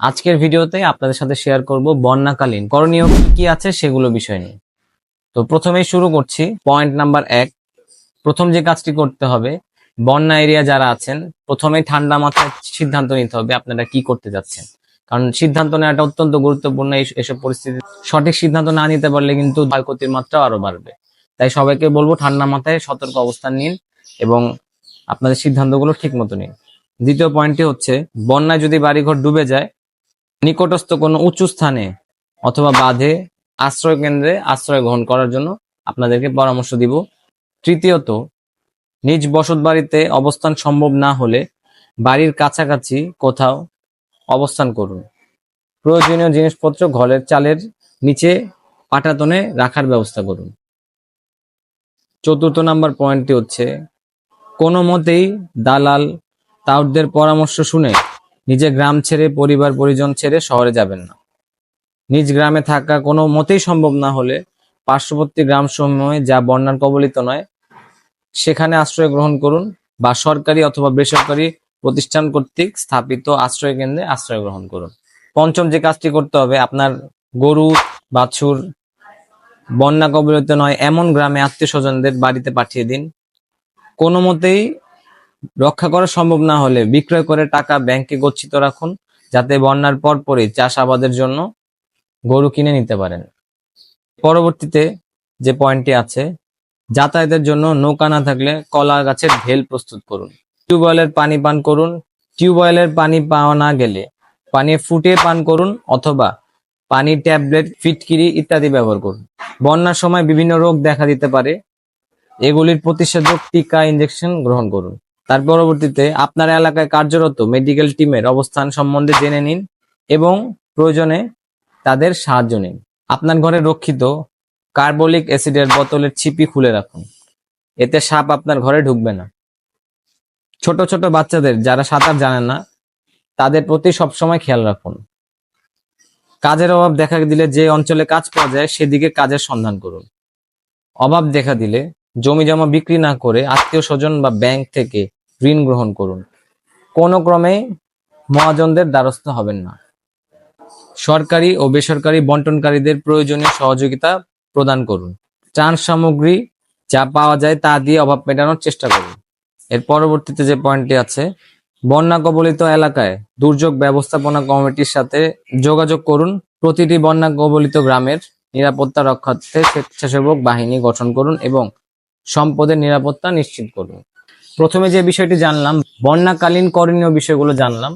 আজকের ভিডিওতে আপনাদের সাথে শেয়ার করব বন্যাকালীন করণীয় কি কি আছে সেগুলো বিষয় নিয়ে। তো প্রথমেই শুরু করছি পয়েন্ট নাম্বার এক, প্রথম যে কাজটি করতে হবে, বন্যা এরিয়া যারা আছেন, প্রথমেই ঠান্ডা মাথায় সিদ্ধান্ত নিতে হবে আপনারা কি করতে যাচ্ছেন। কারণ সিদ্ধান্ত নেওয়াটা অত্যন্ত গুরুত্বপূর্ণ এসব পরিস্থিতি সঠিক সিদ্ধান্ত না নিতে পারলে কিন্তু ক্ষয়ক্ষতির মাত্রা আরও বাড়বে। তাই সবাইকে বলব ঠান্ডা মাথায় সতর্ক অবস্থান নিন এবং আপনাদের সিদ্ধান্তগুলো ঠিক মতো নিন। দ্বিতীয় পয়েন্টটি হচ্ছে, বন্যায় যদি বাড়িঘর ডুবে যায় নিকটস্থ কোনো উঁচু স্থানে অথবা বাঁধে আশ্রয় কেন্দ্রে আশ্রয় গ্রহণ করার জন্য আপনাদেরকে পরামর্শ দিব। তৃতীয়ত, নিজ বসত বাড়িতে অবস্থান সম্ভব না হলে বাড়ির কাছাকাছি কোথাও অবস্থান করুন। প্রয়োজনীয় জিনিসপত্র ঘরের চালের নিচে পাটাতনে রাখার ব্যবস্থা করুন। চতুর্থ নাম্বার পয়েন্টটি হচ্ছে, কোনো মতেই দালাল তাউটদের পরামর্শ শুনে নিজে গ্রাম ছেড়ে, পরিবার, পরিজন ছেড়ে শহরে যাবেন না। নিজ গ্রামে থাকা কোনো মতেই সম্ভব না হলে পার্শ্ববর্তী গ্রাম সমূহে যা বন্যার কবলিত নয়, সেখানে আশ্রয় গ্রহণ করুন বা সরকারি অথবা বেসরকারি প্রতিষ্ঠান কর্তৃক স্থাপিত আশ্রয় কেন্দ্রে আশ্রয় গ্রহণ করুন। পঞ্চম যে কাজটি করতে হবে, আপনার গরু, বাছুর বন্যা কবলিত নয়, এমন গ্রামে আত্মীয় স্বজনদের বাড়িতে পাঠিয়ে দিন। কোনো মতেই রক্ষা করা সম্ভব না হলে বিক্রয় করে টাকা ব্যাংকে গচ্ছিত রাখুন, যাতে বন্যার পর পরপরই চাষাবাদের জন্য গরু কিনে নিতে পারেন। পরবর্তীতে যে পয়েন্টটি আছে, যাতায়াতের জন্য নৌকা না থাকলে কলা গাছের ঢেল প্রস্তুত করুন। টিউবওয়েলের পানি পান করুন। টিউবওয়েলের পানি পাওয়া না গেলে পানি ফুটিয়ে পান করুন অথবা পানি ট্যাবলেট, ফিটকিরি ইত্যাদি ব্যবহার করুন। বন্যার সময় বিভিন্ন রোগ দেখা দিতে পারে। এগুলির প্রতিষেধক টিকা ইঞ্জেকশন গ্রহণ করুন। তার পরবর্তীতে আপনার এলাকায় কার্যরত মেডিকেল টিমের অবস্থান সম্বন্ধে জেনে নিন এবং প্রয়োজনে তাদের সাহায্য নিন। আপনার ঘরে রক্ষিত কার্বলিক অ্যাসিডের বোতলের ছিপি খুলে রাখুন। এতে সাপ আপনার ঘরে ঢুকবে না। ছোট ছোট বাচ্চাদের যারা সাঁতার জানেন না, তাদের প্রতি সবসময় খেয়াল রাখুন। কাজের অভাব দেখা দিলে যে অঞ্চলে কাজ পাওয়া যায়, সেদিকে কাজের সন্ধান করুন। অভাব দেখা দিলে জমি জমা বিক্রি না করে আত্মীয় স্বজন বা ব্যাংক থেকে ঋণ গ্রহণ করুন। কোনো ক্রমে মহাজনদের দ্বারস্থ হবেন না। সরকারি ও বেসরকারি বন্টনকারীদের প্রয়োজনীয় সহযোগিতা প্রদান করুন। ত্রাণ সামগ্রী যা পাওয়া যায় তা দিয়ে অভাব মেটানোর চেষ্টা করুন। এর পরবর্তীতে যে পয়েন্টটি আছে, বন্যা কবলিত এলাকায় দুর্যোগ ব্যবস্থাপনা কমিটির সাথে যোগাযোগ করুন। প্রতিটি বন্যা কবলিত গ্রামের নিরাপত্তা রক্ষার্থে স্বেচ্ছাসেবক বাহিনী গঠন করুন এবং সম্পদের নিরাপত্তা নিশ্চিত করুন। প্রথমে যে বিষয়টি জানলাম বন্যাকালীন করণীয় বিষয়গুলো জানলাম।